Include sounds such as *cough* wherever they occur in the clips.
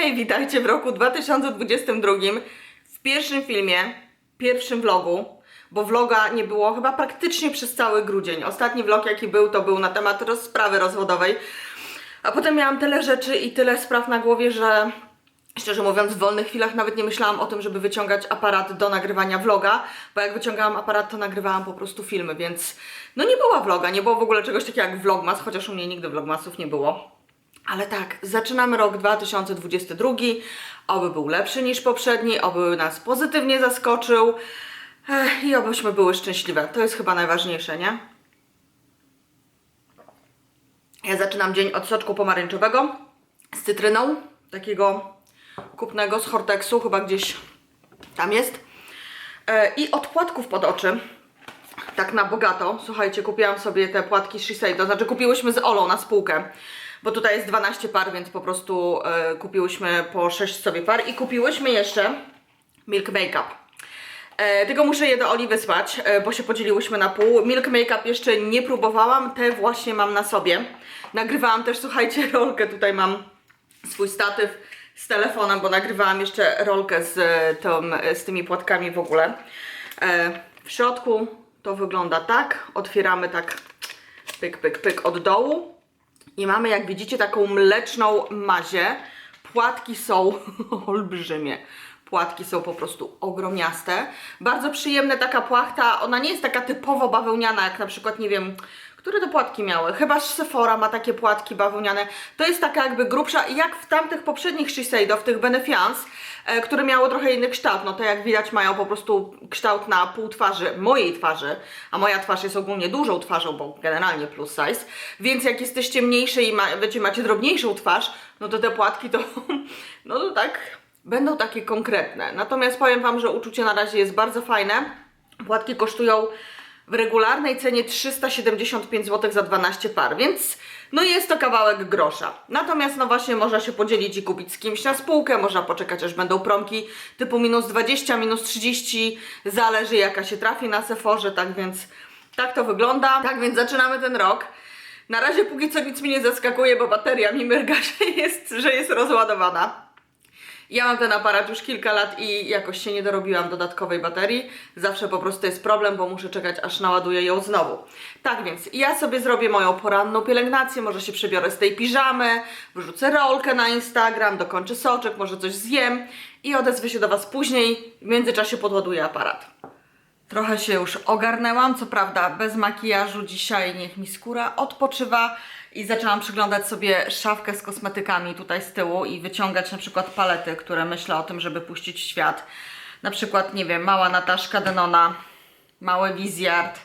hej, witajcie w roku 2022 w pierwszym filmie, pierwszym vlogu, bo vloga nie było chyba praktycznie przez cały grudzień. Ostatni vlog jaki był, to był na temat rozprawy rozwodowej, a potem miałam tyle rzeczy i tyle spraw na głowie, że Szczerze mówiąc, w wolnych chwilach nawet nie myślałam o tym, żeby wyciągać aparat do nagrywania vloga, bo jak wyciągałam aparat, to nagrywałam po prostu filmy, więc no nie była vloga, nie było w ogóle czegoś takiego jak vlogmas, chociaż u mnie nigdy vlogmasów nie było. Ale tak, zaczynamy rok 2022, oby był lepszy niż poprzedni, oby nas pozytywnie zaskoczył Ech, i obyśmy były szczęśliwe. To jest chyba najważniejsze, nie? Ja zaczynam dzień od soczku pomarańczowego z cytryną, takiego kupnego z Hortexu, chyba gdzieś tam jest. E, I od płatków pod oczy, tak na bogato. Słuchajcie, kupiłam sobie te płatki Shiseido, znaczy kupiłyśmy z Olą na spółkę, bo tutaj jest 12 par, więc po prostu e, kupiłyśmy po 6 sobie par i kupiłyśmy jeszcze Milk Makeup. E, tylko muszę je do Oli wysłać, e, bo się podzieliłyśmy na pół. Milk Makeup jeszcze nie próbowałam, te właśnie mam na sobie. Nagrywałam też, słuchajcie, *laughs* rolkę, tutaj mam swój statyw z telefonem, bo nagrywałam jeszcze rolkę z, e, tą, e, z tymi płatkami w ogóle. E, w środku to wygląda tak, otwieramy tak pyk, pyk, pyk od dołu i mamy, jak widzicie, taką mleczną mazię. Płatki są *laughs* olbrzymie. Płatki są po prostu ogromniaste. Bardzo przyjemna taka płachta. Ona nie jest taka typowo bawełniana, jak na przykład, nie wiem, które to płatki miały? Chyba Sephora ma takie płatki bawełniane. To jest taka jakby grubsza, jak w tamtych poprzednich Shiseido, w tych Benefiance, e, które miało trochę inny kształt. No to jak widać mają po prostu kształt na pół twarzy, mojej twarzy, a moja twarz jest ogólnie dużą twarzą, bo generalnie plus size, więc jak jesteście mniejsze i ma, wiecie, macie drobniejszą twarz, no to te płatki to, *laughs* no to tak, będą takie konkretne. Natomiast powiem Wam, że uczucie na razie jest bardzo fajne. Płatki kosztują w regularnej cenie 375 zł za 12 par, więc no jest to kawałek grosza. Natomiast no właśnie można się podzielić i kupić z kimś na spółkę, można poczekać aż będą promki typu minus 20, minus 30, zależy jaka się trafi na Sephorze, tak więc tak to wygląda. Tak więc zaczynamy ten rok. Na razie póki co nic mi nie zaskakuje, bo bateria mi myrga, *laughs* że jest, że jest rozładowana. Ja mam ten aparat już kilka lat i jakoś się nie dorobiłam dodatkowej baterii. Zawsze po prostu jest problem, bo muszę czekać aż naładuję ją znowu. Tak więc ja sobie zrobię moją poranną pielęgnację, może się przebiorę z tej piżamy, wrzucę rolkę na Instagram, dokończę soczek, może coś zjem i odezwę się do Was później. W międzyczasie podładuję aparat. Trochę się już ogarnęłam, co prawda bez makijażu dzisiaj, niech mi skóra odpoczywa i zaczęłam przyglądać sobie szafkę z kosmetykami tutaj z tyłu i wyciągać na przykład palety, które myślę o tym, żeby puścić w świat. Na przykład, nie wiem, mała Nataszka Denona, mały Wizjard.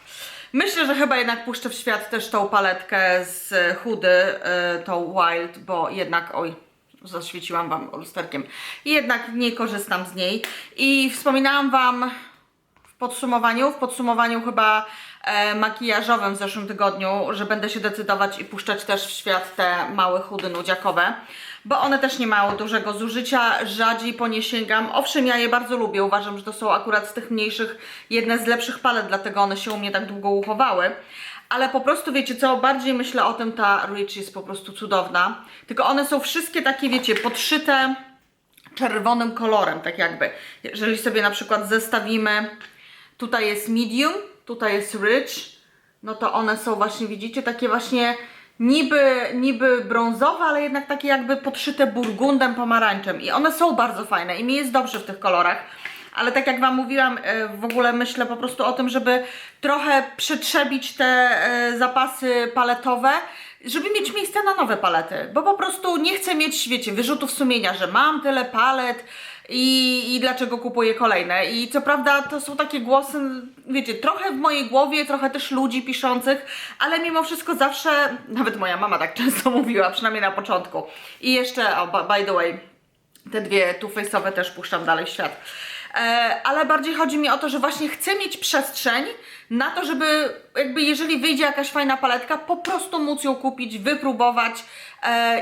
Myślę, że chyba jednak puszczę w świat też tą paletkę z Hudy, yy, tą Wild, bo jednak, oj, zaświeciłam Wam lusterkiem, jednak nie korzystam z niej. I wspominałam Wam podsumowaniu, w podsumowaniu chyba e, makijażowym w zeszłym tygodniu, że będę się decydować i puszczać też w świat te małe chudy nudziakowe, bo one też nie mają dużego zużycia, rzadziej po nie sięgam. Owszem, ja je bardzo lubię, uważam, że to są akurat z tych mniejszych jedne z lepszych palet, dlatego one się u mnie tak długo uchowały. Ale po prostu wiecie co, bardziej myślę o tym, ta Rich jest po prostu cudowna. Tylko one są wszystkie takie, wiecie, podszyte czerwonym kolorem, tak jakby. Jeżeli sobie na przykład zestawimy, tutaj jest medium, tutaj jest rich, no to one są właśnie, widzicie, takie właśnie niby, niby brązowe, ale jednak takie jakby podszyte burgundem, pomarańczem. I one są bardzo fajne i mi jest dobrze w tych kolorach. Ale tak jak Wam mówiłam, e, w ogóle myślę po prostu o tym, żeby trochę przetrzebić te e, zapasy paletowe, żeby mieć miejsce na nowe palety, bo po prostu nie chcę mieć, wiecie, wyrzutów sumienia, że mam tyle palet i, i dlaczego kupuję kolejne. I co prawda to są takie głosy, wiecie, trochę w mojej głowie, trochę też ludzi piszących, ale mimo wszystko zawsze, nawet moja mama tak *laughs* często mówiła, przynajmniej na początku. I jeszcze, oh, by the way, te dwie Too Face'owe też puszczam dalej w świat. E, ale bardziej chodzi mi o to, że właśnie chcę mieć przestrzeń na to, żeby jakby jeżeli wyjdzie jakaś fajna paletka, po prostu móc ją kupić, wypróbować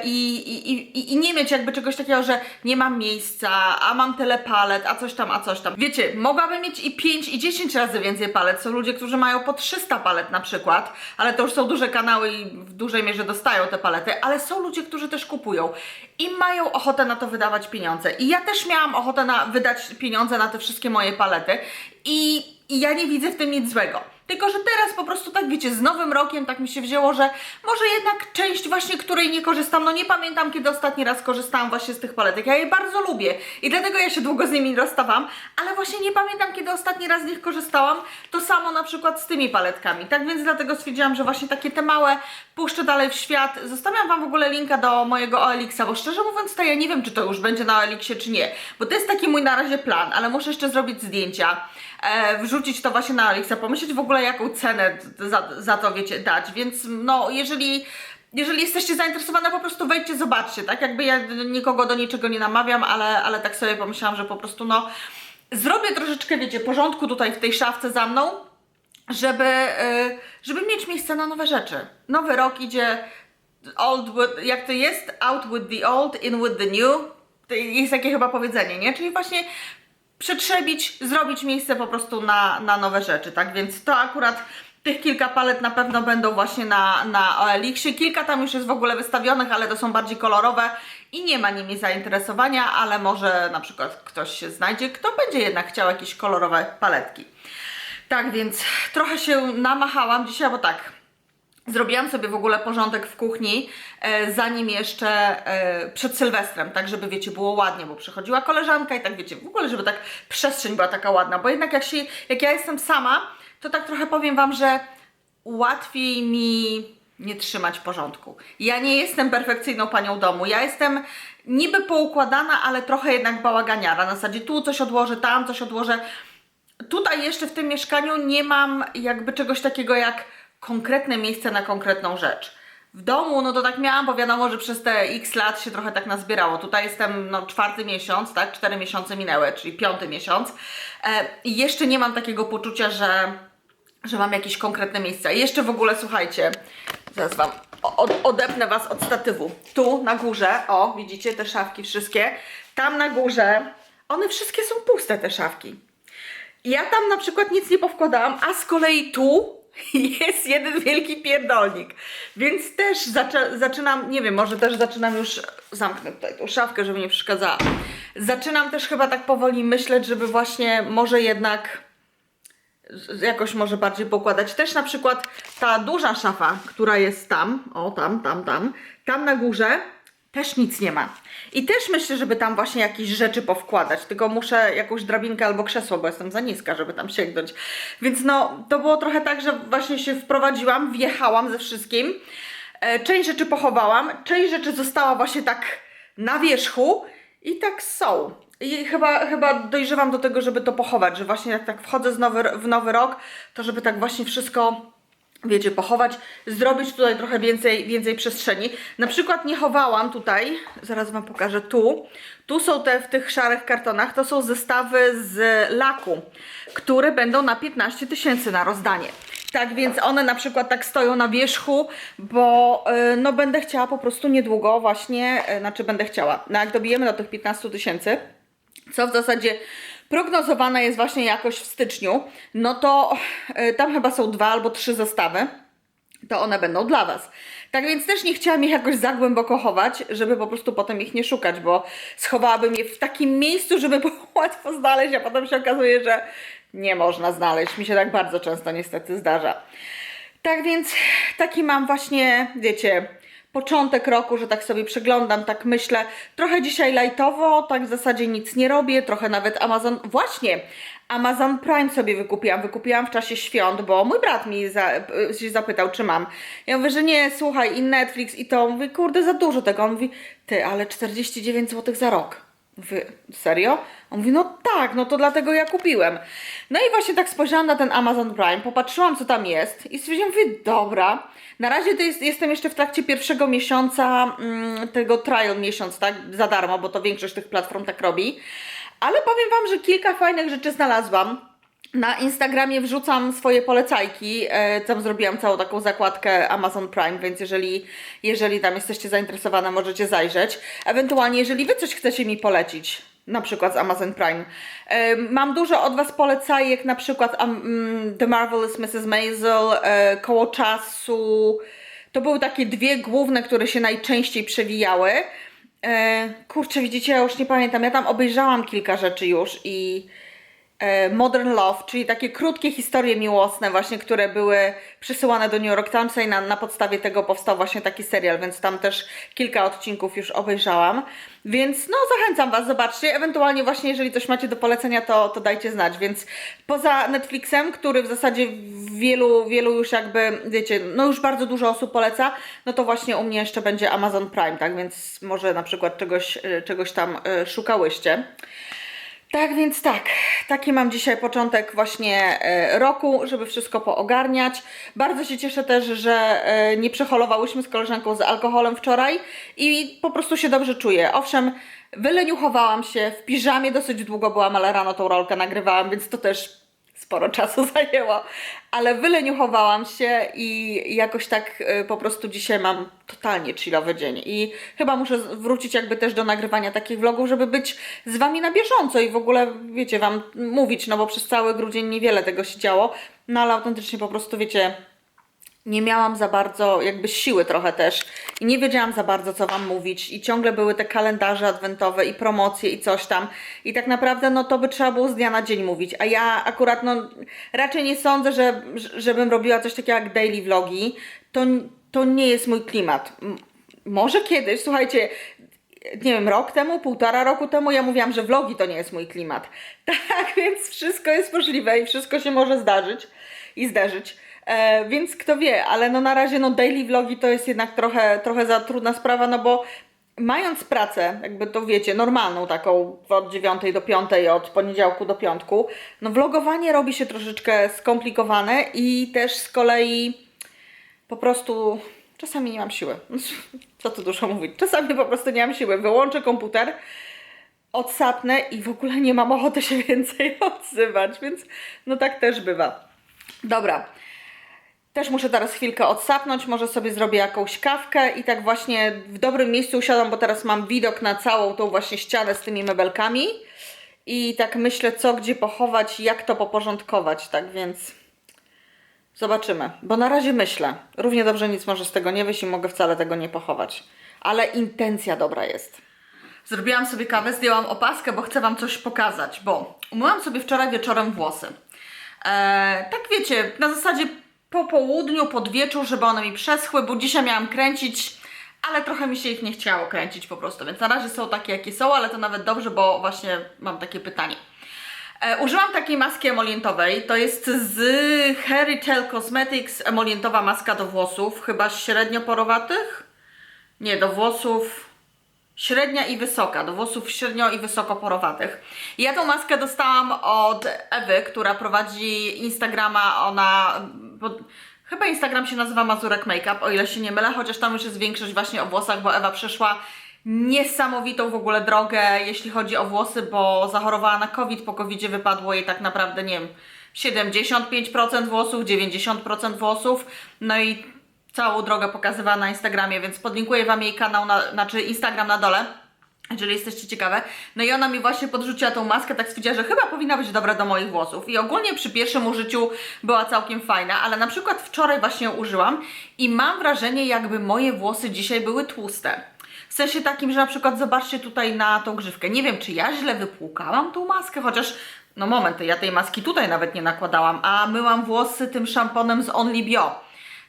i, i, i, i nie mieć jakby czegoś takiego, że nie mam miejsca, a mam tyle palet, a coś tam, a coś tam. Wiecie, mogłabym mieć i 5 i 10 razy więcej palet. Są ludzie, którzy mają po 300 palet na przykład, ale to już są duże kanały i w dużej mierze dostają te palety, ale są ludzie, którzy też kupują i mają ochotę na to wydawać pieniądze. I ja też miałam ochotę na wydać pieniądze na te wszystkie moje palety i, i ja nie widzę w tym nic złego. Tylko, że teraz po prostu tak wiecie, z nowym rokiem tak mi się wzięło, że może jednak część właśnie, której nie korzystam, no nie pamiętam kiedy ostatni raz korzystałam właśnie z tych paletek. Ja je bardzo lubię i dlatego ja się długo z nimi rozstawam, ale właśnie nie pamiętam kiedy ostatni raz z nich korzystałam. To samo na przykład z tymi paletkami. Tak więc dlatego stwierdziłam, że właśnie takie te małe puszczę dalej w świat. Zostawiam Wam w ogóle linka do mojego OLX-a, bo szczerze mówiąc to ja nie wiem, czy to już będzie na OLX-ie, czy nie, bo to jest taki mój na razie plan, ale muszę jeszcze zrobić zdjęcia, e, wrzucić to właśnie na OLX-a, pomyśleć w ogóle jaką cenę za, za to, wiecie, dać, więc no jeżeli jeżeli jesteście zainteresowane, po prostu wejdźcie, zobaczcie, tak? Jakby ja nikogo do niczego nie namawiam, ale, ale tak sobie pomyślałam, że po prostu no zrobię troszeczkę, wiecie, porządku tutaj w tej szafce za mną, żeby, y, żeby mieć miejsce na nowe rzeczy. Nowy rok idzie old with, jak to jest? Out with the old, in with the new. To jest takie chyba powiedzenie, nie? Czyli właśnie przetrzebić, zrobić miejsce po prostu na, na nowe rzeczy, tak? Więc to akurat tych kilka palet na pewno będą właśnie na, na OLX-ie. Kilka tam już jest w ogóle wystawionych, ale to są bardziej kolorowe i nie ma nimi zainteresowania, ale może na przykład ktoś się znajdzie, kto będzie jednak chciał jakieś kolorowe paletki. Tak więc trochę się namachałam dzisiaj, bo tak, Zrobiłam sobie w ogóle porządek w kuchni, e, zanim jeszcze e, przed Sylwestrem, tak żeby wiecie, było ładnie, bo przychodziła koleżanka i tak wiecie, w ogóle żeby tak przestrzeń była taka ładna, bo jednak jak się, jak ja jestem sama, to tak trochę powiem Wam, że łatwiej mi nie trzymać porządku. Ja nie jestem perfekcyjną panią domu, ja jestem niby poukładana, ale trochę jednak bałaganiara, na zasadzie tu coś odłożę, tam coś odłożę. Tutaj jeszcze w tym mieszkaniu nie mam jakby czegoś takiego jak konkretne miejsce na konkretną rzecz. W domu, no to tak miałam, bo wiadomo, że przez te x lat się trochę tak nazbierało. Tutaj jestem, no, czwarty miesiąc, tak? Cztery miesiące minęły, czyli piąty miesiąc. E, I jeszcze nie mam takiego poczucia, że, że mam jakieś konkretne miejsca. I jeszcze w ogóle, słuchajcie, zaraz Wam od, odepnę Was od statywu. Tu na górze, o, widzicie te szafki wszystkie. Tam na górze, one wszystkie są puste, te szafki. Ja tam na przykład nic nie powkładałam, a z kolei tu *laughs* jest jeden wielki pierdolnik. Więc też zaczynam, nie wiem, może też zaczynam już, zamknę tutaj tą szafkę, żeby nie przeszkadzała. Zaczynam też chyba tak powoli myśleć, żeby właśnie może jednak jakoś może bardziej pokładać. Też na przykład ta duża szafa, która jest tam, o tam, tam, tam, tam na górze też nic nie ma. I też myślę, żeby tam właśnie jakieś rzeczy powkładać, tylko muszę jakąś drabinkę albo krzesło, bo jestem za niska, żeby tam sięgnąć. Więc no, to było trochę tak, że właśnie się wprowadziłam, wjechałam ze wszystkim. E, Część rzeczy pochowałam, część rzeczy została właśnie tak na wierzchu i tak są. I chyba, chyba dojrzewam do tego, żeby to pochować, że właśnie jak tak wchodzę nowy, w nowy rok, to żeby tak właśnie wszystko wiecie, pochować, zrobić tutaj trochę więcej, więcej przestrzeni. Na przykład nie chowałam tutaj, zaraz Wam pokażę tu, tu są te w tych szarych kartonach, to są zestawy z laku, które będą na 15 tysięcy na rozdanie. Tak więc one na przykład tak stoją na wierzchu, bo y, no będę chciała po prostu niedługo właśnie, y, znaczy będę chciała, no jak dobijemy do tych 15 tysięcy, co w zasadzie prognozowane jest właśnie jakoś w styczniu, no to y, tam chyba są dwa albo trzy zestawy, to one będą dla Was. Tak więc też nie chciałam ich jakoś za głęboko chować, żeby po prostu potem ich nie szukać, bo schowałabym je w takim miejscu, żeby było *laughs* łatwo znaleźć, a potem się okazuje, że nie można znaleźć. Mi się tak bardzo często niestety zdarza. Tak więc taki mam właśnie, wiecie, początek roku, że tak sobie przeglądam, tak myślę. Trochę dzisiaj lajtowo, tak w zasadzie nic nie robię, trochę nawet Amazon. Właśnie, Amazon Prime sobie wykupiłam. Wykupiłam w czasie świąt, bo mój brat mi za, się zapytał, czy mam. Ja mówię, że nie, słuchaj, i Netflix, i to. Mówi, kurde, za dużo tego. On mówi, ty, ale 49 zł za rok. Wy, serio? On mówi, no tak, no to dlatego ja kupiłem. No i właśnie tak spojrzałam na ten Amazon Prime, popatrzyłam co tam jest i stwierdziłam, mówię, dobra. Na razie to jest, jestem jeszcze w trakcie pierwszego miesiąca mm, tego trial miesiąc, tak, za darmo, bo to większość tych platform tak robi. Ale powiem Wam, że kilka fajnych rzeczy znalazłam. Na Instagramie wrzucam swoje polecajki. E, tam zrobiłam całą taką zakładkę Amazon Prime, więc jeżeli, jeżeli tam jesteście zainteresowane, możecie zajrzeć. Ewentualnie, jeżeli wy coś chcecie mi polecić, na przykład z Amazon Prime. E, mam dużo od was polecajek, na przykład um, The Marvelous Mrs. Maisel, e, Koło Czasu. To były takie dwie główne, które się najczęściej przewijały. Kurczę, widzicie, ja już nie pamiętam. Ja tam obejrzałam kilka rzeczy już i Modern Love, czyli takie krótkie historie miłosne właśnie, które były przesyłane do New York Timesa i na, na podstawie tego powstał właśnie taki serial, więc tam też kilka odcinków już obejrzałam. Więc no zachęcam Was, zobaczcie, ewentualnie właśnie jeżeli coś macie do polecenia, to, to dajcie znać, więc poza Netflixem, który w zasadzie wielu, wielu już jakby, wiecie, no już bardzo dużo osób poleca, no to właśnie u mnie jeszcze będzie Amazon Prime, tak, więc może na przykład czegoś, e, czegoś tam e, szukałyście. Tak więc tak, taki mam dzisiaj początek właśnie e, roku, żeby wszystko poogarniać. Bardzo się cieszę też, że e, nie przeholowałyśmy z koleżanką z alkoholem wczoraj i po prostu się dobrze czuję. Owszem, wyleniuchowałam się, w piżamie dosyć długo byłam, ale rano tą rolkę nagrywałam, więc to też sporo *laughs* czasu zajęło, ale wyleniuchowałam się i jakoś tak y, po prostu dzisiaj mam totalnie chillowy dzień. I chyba muszę wrócić jakby też do nagrywania takich vlogów, żeby być z Wami na bieżąco i w ogóle, wiecie, Wam mówić, no bo przez cały grudzień niewiele tego się działo, no ale autentycznie po prostu, wiecie, nie miałam za bardzo jakby siły trochę też i nie wiedziałam za bardzo co Wam mówić i ciągle były te kalendarze adwentowe i promocje i coś tam i tak naprawdę no to by trzeba było z dnia na dzień mówić, a ja akurat no raczej nie sądzę, że, żebym robiła coś takiego jak daily vlogi, to, to nie jest mój klimat. Może kiedyś, słuchajcie, nie wiem, rok temu, półtora roku temu ja mówiłam, że vlogi to nie jest mój klimat. *laughs* Tak, więc wszystko jest możliwe i wszystko się może zdarzyć i zdarzyć. E, więc kto wie, ale no na razie no daily vlogi to jest jednak trochę, trochę za trudna sprawa, no bo mając pracę, jakby to wiecie, normalną taką od 9 do 5, od poniedziałku do piątku, no vlogowanie robi się troszeczkę skomplikowane i też z kolei po prostu czasami nie mam siły. *laughs* Co tu dużo mówić? Czasami po prostu nie mam siły. Wyłączę komputer, odsapnę i w ogóle nie mam ochoty się *laughs* więcej odzywać, więc no tak też bywa. Dobra. Też muszę teraz chwilkę odsapnąć, może sobie zrobię jakąś kawkę i tak właśnie w dobrym miejscu usiadam, bo teraz mam widok na całą tą właśnie ścianę z tymi mebelkami i tak myślę, co gdzie pochować, jak to poporządkować, tak więc zobaczymy. Bo na razie myślę, równie dobrze nic może z tego nie wyjść i mogę wcale tego nie pochować, ale intencja dobra jest. Zrobiłam sobie kawę, zdjęłam opaskę, bo chcę Wam coś pokazać, bo umyłam sobie wczoraj wieczorem włosy. Eee, tak wiecie, na zasadzie po południu, pod wieczór, żeby one mi przeschły, bo dzisiaj miałam kręcić, ale trochę mi się ich nie chciało kręcić po prostu, więc na razie są takie, jakie są, ale to nawet dobrze, bo właśnie mam takie pytanie. E, użyłam takiej maski emolientowej, to jest z Harry Tell Cosmetics emolientowa maska do włosów, chyba średnio porowatych? Nie, do włosów średnia i wysoka, do włosów średnio i wysoko porowatych. Ja tą maskę dostałam od Ewy, która prowadzi Instagrama, ona... Bo, chyba Instagram się nazywa Mazurek Makeup, o ile się nie mylę, chociaż tam już jest większość właśnie o włosach, bo Ewa przeszła niesamowitą w ogóle drogę, jeśli chodzi o włosy, bo zachorowała na COVID, po COVIDzie wypadło jej tak naprawdę, nie wiem, 75% włosów, 90% włosów, no i całą drogę pokazywała na Instagramie, więc podlinkuję Wam jej kanał, na, znaczy Instagram na dole, jeżeli jesteście ciekawe. No i ona mi właśnie podrzuciła tą maskę, tak stwierdziła, że chyba powinna być dobra do moich włosów. I ogólnie przy pierwszym użyciu była całkiem fajna, ale na przykład wczoraj właśnie ją użyłam i mam wrażenie, jakby moje włosy dzisiaj były tłuste. W sensie takim, że na przykład zobaczcie tutaj na tą grzywkę. Nie wiem, czy ja źle wypłukałam tą maskę, chociaż no moment, ja tej maski tutaj nawet nie nakładałam, a myłam włosy tym szamponem z Only Bio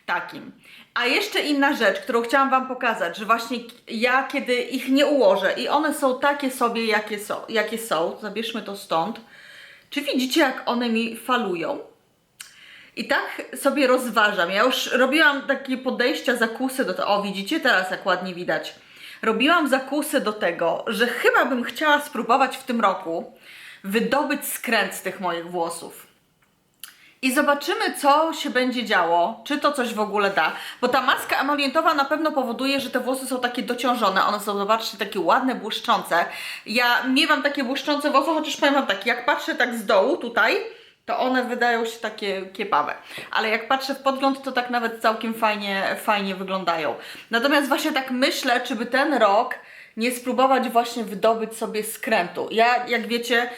takim. A jeszcze inna rzecz, którą chciałam Wam pokazać, że właśnie ja kiedy ich nie ułożę i one są takie sobie, jakie są, jakie są, zabierzmy to stąd, czy widzicie jak one mi falują? I tak sobie rozważam. Ja już robiłam takie podejścia, zakusy do tego. O, widzicie teraz, jak ładnie widać. Robiłam zakusy do tego, że chyba bym chciała spróbować w tym roku wydobyć skręt z tych moich włosów. I zobaczymy, co się będzie działo, czy to coś w ogóle da. Bo ta maska emolientowa na pewno powoduje, że te włosy są takie dociążone. One są, zobaczcie, takie ładne, błyszczące. Ja miewam takie błyszczące włosy, chociaż powiem wam tak, jak patrzę tak z dołu tutaj, to one wydają się takie kiepawe. Ale jak patrzę w podgląd, to tak nawet całkiem fajnie, fajnie wyglądają. Natomiast właśnie tak myślę, czy by ten rok nie spróbować właśnie wydobyć sobie skrętu. Ja, jak wiecie,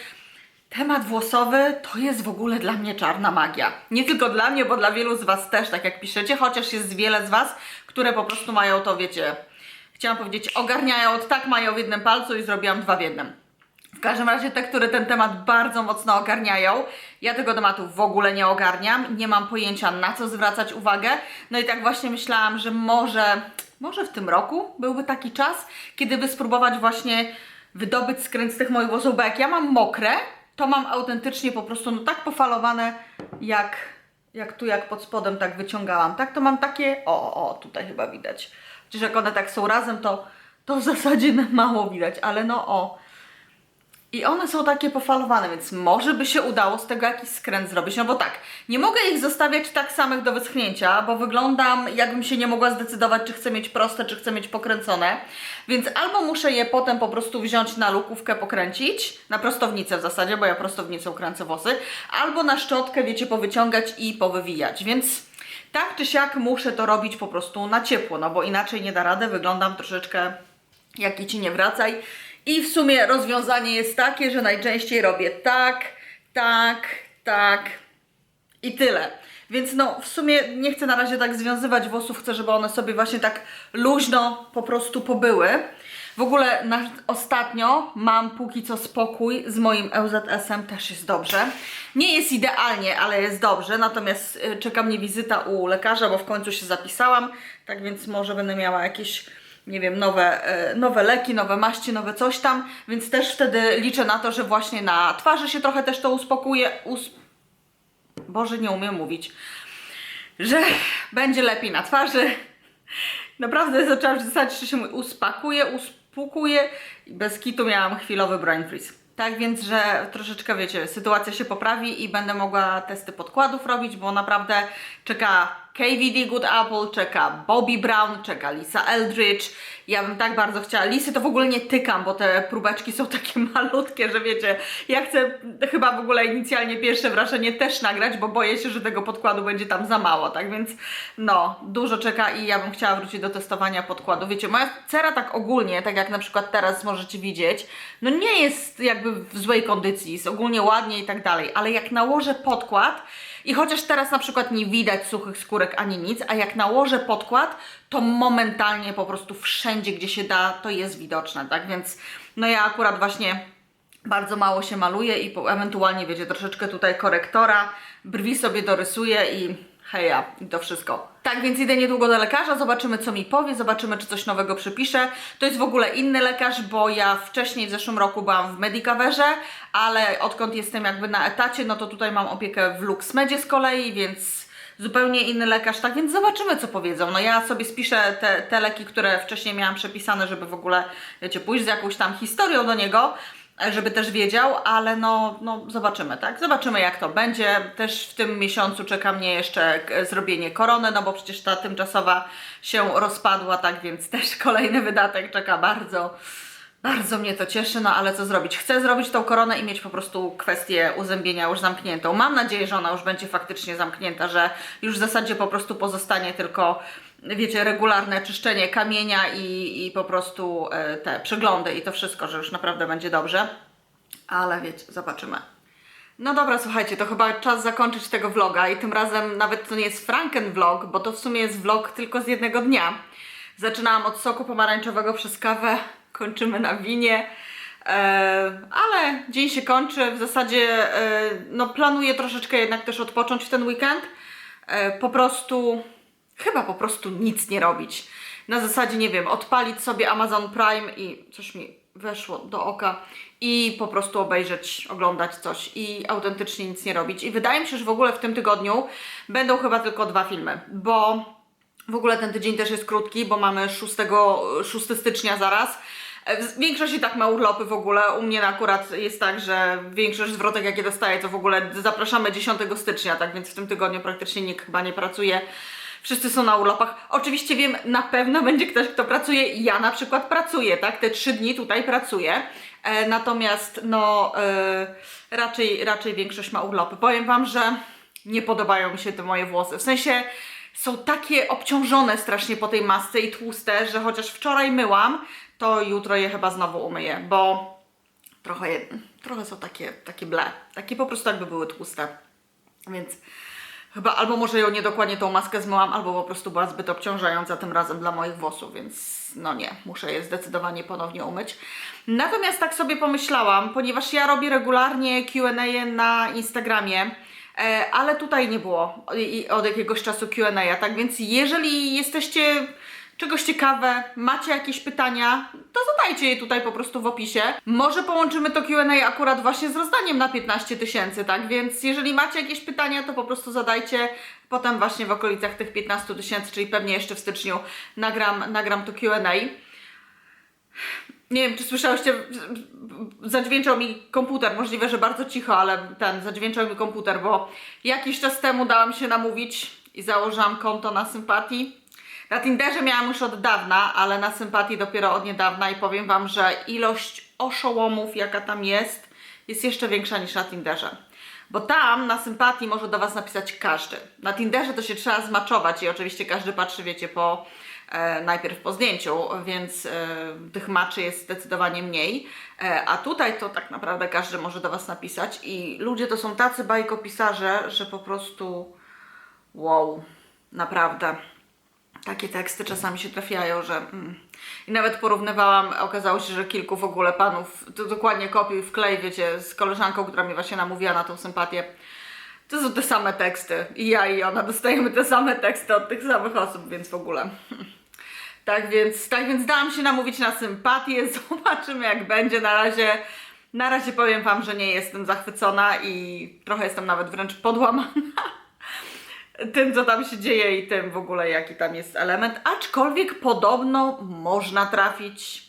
temat włosowy to jest w ogóle dla mnie czarna magia. Nie tylko dla mnie, bo dla wielu z Was też, tak jak piszecie, chociaż jest wiele z Was, które po prostu mają to, wiecie, chciałam powiedzieć, ogarniają, od tak mają w jednym palcu i zrobiłam dwa w jednym. W każdym razie te, które ten temat bardzo mocno ogarniają, ja tego tematu w ogóle nie ogarniam, nie mam pojęcia na co zwracać uwagę. No i tak właśnie myślałam, że może, może w tym roku byłby taki czas, kiedy by spróbować właśnie wydobyć skręt z tych moich włosów, bo jak ja mam mokre, to mam autentycznie po prostu no tak pofalowane, jak, jak tu, jak pod spodem tak wyciągałam. Tak, to mam takie, o, o, tutaj chyba widać. Chociaż jak one tak są razem, to, to w zasadzie *laughs* mało widać, ale no o. I one są takie pofalowane, więc może by się udało z tego jakiś skręt zrobić. No bo tak, nie mogę ich zostawiać tak samych do wyschnięcia, bo wyglądam jakbym się nie mogła zdecydować, czy chcę mieć proste, czy chcę mieć pokręcone. Więc albo muszę je potem po prostu wziąć na lukówkę, pokręcić, na prostownicę w zasadzie, bo ja prostownicą kręcę włosy, albo na szczotkę, wiecie, powyciągać i powywijać. Więc tak czy siak muszę to robić po prostu na ciepło, no bo inaczej nie da rady, wyglądam troszeczkę jak i ci nie wracaj. I w sumie rozwiązanie jest takie, że najczęściej robię tak, tak, tak i tyle. Więc no w sumie nie chcę na razie tak związywać włosów, chcę, żeby one sobie właśnie tak luźno po prostu pobyły. W ogóle na, ostatnio mam póki co spokój z moim LZS-em, też jest dobrze. Nie jest idealnie, ale jest dobrze, natomiast y, czeka mnie wizyta u lekarza, bo w końcu się zapisałam, tak więc może będę miała jakieś nie wiem, nowe, e, nowe leki, nowe maści, nowe coś tam, więc też wtedy liczę na to, że właśnie na twarzy się trochę też to uspokuje. Us... Boże, nie umiem mówić. Że będzie lepiej na twarzy. Naprawdę zaczęłam zasadzić, że się uspakuje, uspokuje bez kitu miałam chwilowy brain freeze. Tak więc, że troszeczkę wiecie, sytuacja się poprawi i będę mogła testy podkładów robić, bo naprawdę czeka KVD Good Apple, czeka Bobby Brown, czeka Lisa Eldridge. Ja bym tak bardzo chciała. Lisy to w ogóle nie tykam, bo te próbeczki są *laughs* takie malutkie, że wiecie, ja chcę chyba w ogóle inicjalnie pierwsze wrażenie też nagrać, bo boję się, że tego podkładu będzie tam za mało, tak więc no, dużo czeka i ja bym chciała wrócić do testowania podkładu. Wiecie, moja cera tak ogólnie, tak jak na przykład teraz możecie widzieć, no nie jest jakby w złej kondycji, jest ogólnie ładnie i tak dalej, ale jak nałożę podkład, i chociaż teraz na przykład nie widać suchych skórek ani nic, a jak nałożę podkład, to momentalnie po prostu wszędzie, gdzie się da, to jest widoczne, tak? Więc no ja akurat właśnie bardzo mało się maluję i ewentualnie, wiecie, troszeczkę tutaj korektora, brwi sobie dorysuję i heja, i to wszystko. Tak więc idę niedługo do lekarza, zobaczymy co mi powie, zobaczymy czy coś nowego przypisze. To jest w ogóle inny lekarz, bo ja wcześniej w zeszłym roku byłam w Medicaverze, ale odkąd jestem jakby na etacie, no to tutaj mam opiekę w LuxMedzie z kolei, więc zupełnie inny lekarz, tak więc zobaczymy co powiedzą. No ja sobie spiszę te, te leki, które wcześniej miałam przepisane, żeby w ogóle, wiecie, pójść z jakąś tam historią do niego, żeby też wiedział, ale no, no zobaczymy, tak? Zobaczymy jak to będzie. Też w tym miesiącu czeka mnie jeszcze zrobienie korony, no bo przecież ta tymczasowa się rozpadła, tak więc też *laughs* kolejny wydatek czeka bardzo. Bardzo mnie to cieszy, no ale co zrobić? Chcę zrobić tą koronę i mieć po prostu kwestię uzębienia już zamkniętą. Mam nadzieję, że ona już będzie faktycznie zamknięta, że już w zasadzie po prostu pozostanie tylko, wiecie, regularne czyszczenie kamienia i, i po prostu e, te przeglądy i to wszystko, że już naprawdę będzie dobrze. Ale wiecie, zobaczymy. No dobra, słuchajcie, to chyba czas zakończyć tego vloga i tym razem nawet to nie jest Franken vlog, bo to w sumie jest vlog tylko z jednego dnia. Zaczynałam od soku pomarańczowego przez kawę, *laughs* kończymy na winie. E, ale dzień się kończy, w zasadzie e, no planuję troszeczkę jednak też odpocząć w ten weekend. Po prostu, chyba po prostu nic nie robić. Na zasadzie, nie wiem, odpalić sobie Amazon Prime i coś mi weszło do oka i po prostu obejrzeć, oglądać coś i autentycznie nic nie robić. I wydaje mi się, że w ogóle w tym tygodniu będą chyba tylko dwa filmy, bo w ogóle ten tydzień też jest krótki, bo mamy 6, 6 stycznia zaraz. Większość i tak ma urlopy w ogóle. U mnie akurat jest tak, że większość zwrotek, jakie dostaję, to w ogóle zapraszamy 10 stycznia, tak więc w tym tygodniu praktycznie nikt chyba nie pracuje. Wszyscy są na urlopach. Oczywiście wiem, na pewno będzie ktoś, kto pracuje. Ja na przykład pracuję, tak? Te trzy dni tutaj pracuję. e, natomiast no e, raczej, raczej większość ma urlopy. Powiem Wam, że nie podobają mi się te moje włosy. W sensie są takie obciążone strasznie po tej masce i tłuste, że chociaż wczoraj myłam, to jutro je chyba znowu umyję, bo trochę, trochę są takie, takie ble. Takie po prostu jakby były tłuste. Więc chyba albo może ją niedokładnie tą maskę zmyłam, albo po prostu była zbyt obciążająca tym razem dla moich włosów, więc no nie, muszę je zdecydowanie ponownie umyć. Natomiast tak sobie pomyślałam, ponieważ ja robię regularnie Q&A na Instagramie, e, ale tutaj nie było od jakiegoś czasu Q&A, tak więc jeżeli jesteście czegoś ciekawe, macie jakieś pytania, to zadajcie je tutaj po prostu w opisie. Może połączymy to Q&A akurat właśnie z rozdaniem na 15 tysięcy, tak? Więc jeżeli macie jakieś pytania, to po prostu zadajcie. Potem właśnie w okolicach tych 15 tysięcy, czyli pewnie jeszcze w styczniu nagram, nagram to Q&A. Nie wiem, czy słyszałyście, zadźwięczał mi komputer, możliwe, że bardzo cicho, ale ten, zadźwięczał mi komputer, bo jakiś czas temu dałam się namówić i założyłam konto na sympatii. Na Tinderze miałam już od dawna, ale na sympatii dopiero od niedawna i powiem Wam, że ilość oszołomów, jaka tam jest, jest jeszcze większa niż na Tinderze. Bo tam na sympatii może do Was napisać każdy. Na Tinderze to się trzeba zmaczować i oczywiście każdy patrzy, wiecie, po e, najpierw po zdjęciu, więc e, tych maczy jest zdecydowanie mniej. E, a tutaj to tak naprawdę każdy może do Was napisać i ludzie to są tacy bajkopisarze, że po prostu wow, naprawdę takie teksty czasami się trafiają, że. Mm. I nawet porównywałam, okazało się, że kilku w ogóle panów, to dokładnie kopiuj wklej, wiecie, z koleżanką, która mi właśnie namówiła na tą sympatię. To są te same teksty. I ja i ona dostajemy te same teksty od tych samych osób, więc w ogóle. *laughs* Tak więc, tak więc dałam się namówić na sympatię. *laughs* Zobaczymy jak będzie. Na razie, na razie powiem Wam, że nie jestem zachwycona i trochę jestem nawet wręcz podłamana *laughs* tym, co tam się dzieje i tym w ogóle, jaki tam jest element. Aczkolwiek podobno można trafić.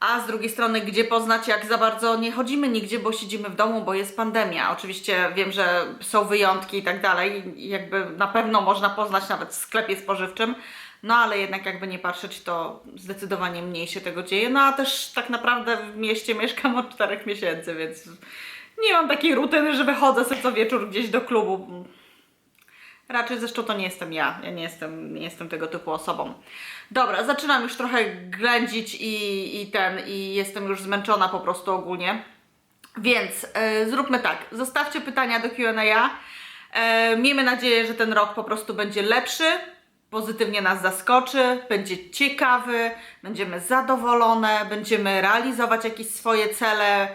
A z drugiej strony, gdzie poznać, jak za bardzo nie chodzimy nigdzie, bo siedzimy w domu, bo jest pandemia. Oczywiście wiem, że są wyjątki i tak dalej. Jakby na pewno można poznać nawet w sklepie spożywczym. No ale jednak jakby nie patrzeć, to zdecydowanie mniej się tego dzieje. No a też tak naprawdę w mieście mieszkam od czterech miesięcy, więc nie mam takiej rutyny, że wychodzę sobie co wieczór gdzieś do klubu. Raczej zresztą to nie jestem ja. Ja nie jestem, nie jestem tego typu osobą. Dobra, zaczynam już trochę ględzić i, i ten, i jestem już zmęczona po prostu ogólnie. Więc e, zróbmy tak. Zostawcie pytania do QA. E, miejmy nadzieję, że ten rok po prostu będzie lepszy, pozytywnie nas zaskoczy, będzie ciekawy, będziemy zadowolone, będziemy realizować jakieś swoje cele.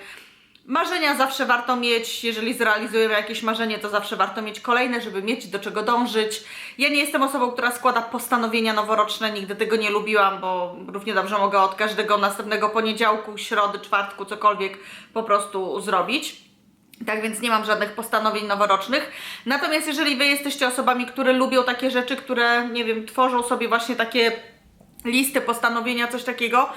Marzenia zawsze warto mieć, jeżeli zrealizujemy jakieś marzenie, to zawsze warto mieć kolejne, żeby mieć do czego dążyć. Ja nie jestem osobą, która składa postanowienia noworoczne, nigdy tego nie lubiłam, bo równie dobrze mogę od każdego następnego poniedziałku, środy, czwartku, cokolwiek po prostu zrobić. Tak więc nie mam żadnych postanowień noworocznych. Natomiast jeżeli Wy jesteście osobami, które lubią takie rzeczy, które, nie wiem, tworzą sobie właśnie takie listy, postanowienia, coś takiego,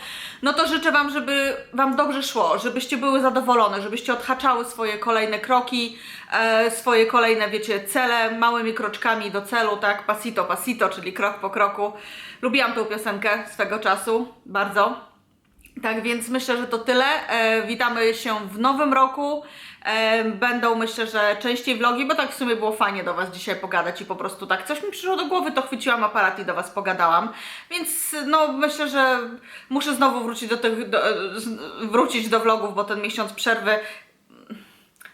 no to życzę Wam, żeby Wam dobrze szło, żebyście były zadowolone, żebyście odhaczały swoje kolejne kroki, e, swoje kolejne, wiecie, cele małymi kroczkami do celu, tak, pasito, pasito, czyli krok po kroku. Lubiłam tą piosenkę swego czasu, bardzo. Tak więc myślę, że to tyle. E, witamy się w nowym roku. Będą myślę, że częściej vlogi, bo tak w sumie było fajnie do Was dzisiaj pogadać i po prostu tak coś mi przyszło do głowy, to chwyciłam aparat i do Was pogadałam. Więc no myślę, że muszę znowu wrócić do tych, do, wrócić do vlogów, bo ten miesiąc przerwy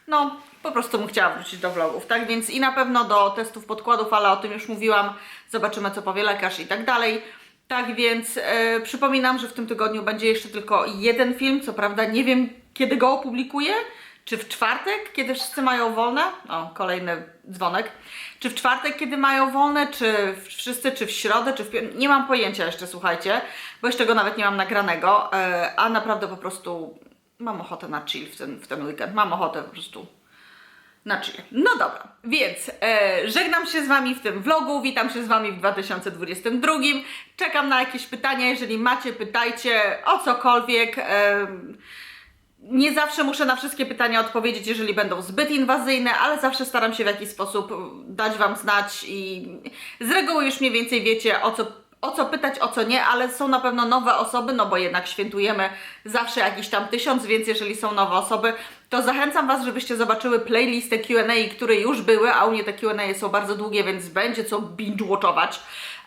no, po prostu bym chciała wrócić do vlogów, tak? Więc i na pewno do testów podkładów, ale o tym już mówiłam. Zobaczymy, co powie lekarz i tak dalej. Tak więc e, przypominam, że w tym tygodniu będzie jeszcze tylko jeden film. Co prawda nie wiem, kiedy go opublikuję. Czy w czwartek, kiedy wszyscy mają wolne? O, kolejny dzwonek. Czy w czwartek, kiedy mają wolne? Czy wszyscy, czy w środę, czy w piątek? Nie mam pojęcia jeszcze, słuchajcie, bo jeszcze go nawet nie mam nagranego, e, a naprawdę po prostu mam ochotę na chill w ten, w ten weekend. Mam ochotę po prostu na chill. No dobra, więc e, żegnam się z Wami w tym vlogu, witam się z Wami w 2022. Czekam na jakieś pytania, jeżeli macie, pytajcie o cokolwiek. E, nie zawsze muszę na wszystkie pytania odpowiedzieć, jeżeli będą zbyt inwazyjne, ale zawsze staram się w jakiś sposób dać Wam znać i z reguły już mniej więcej wiecie, o co, o co pytać, o co nie, ale są na pewno nowe osoby, no bo jednak świętujemy zawsze jakiś tam tysiąc, więc jeżeli są nowe osoby, to zachęcam Was, żebyście zobaczyły playlistę Q&A, które już były, a u mnie te Q&A są bardzo długie, więc będzie co binge-watchować.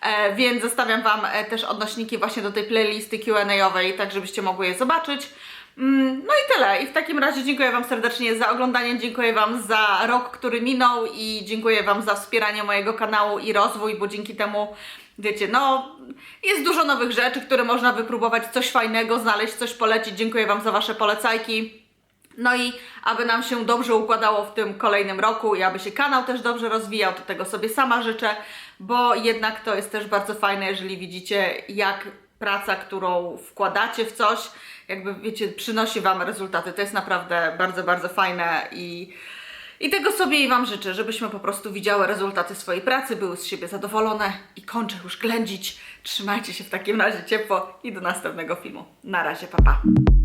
E, więc zostawiam Wam e, też odnośniki właśnie do tej playlisty Q&A-owej, tak żebyście mogły je zobaczyć. Mm, No i tyle. I w takim razie dziękuję Wam serdecznie za oglądanie, dziękuję Wam za rok, który minął i dziękuję Wam za wspieranie mojego kanału i rozwój, bo dzięki temu, wiecie, no jest dużo nowych rzeczy, które można wypróbować, coś fajnego, znaleźć, coś polecić. Dziękuję Wam za Wasze polecajki. No i aby nam się dobrze układało w tym kolejnym roku i aby się kanał też dobrze rozwijał, to tego sobie sama życzę, bo jednak to jest też bardzo fajne, jeżeli widzicie, jak praca, którą wkładacie w coś, jakby wiecie, przynosi Wam rezultaty. To jest naprawdę bardzo, bardzo fajne i, i tego sobie i Wam życzę, żebyśmy po prostu widziały rezultaty swojej pracy, były z siebie zadowolone i kończę już ględzić. Trzymajcie się w takim razie ciepło i do następnego filmu. Na razie, papa. Pa.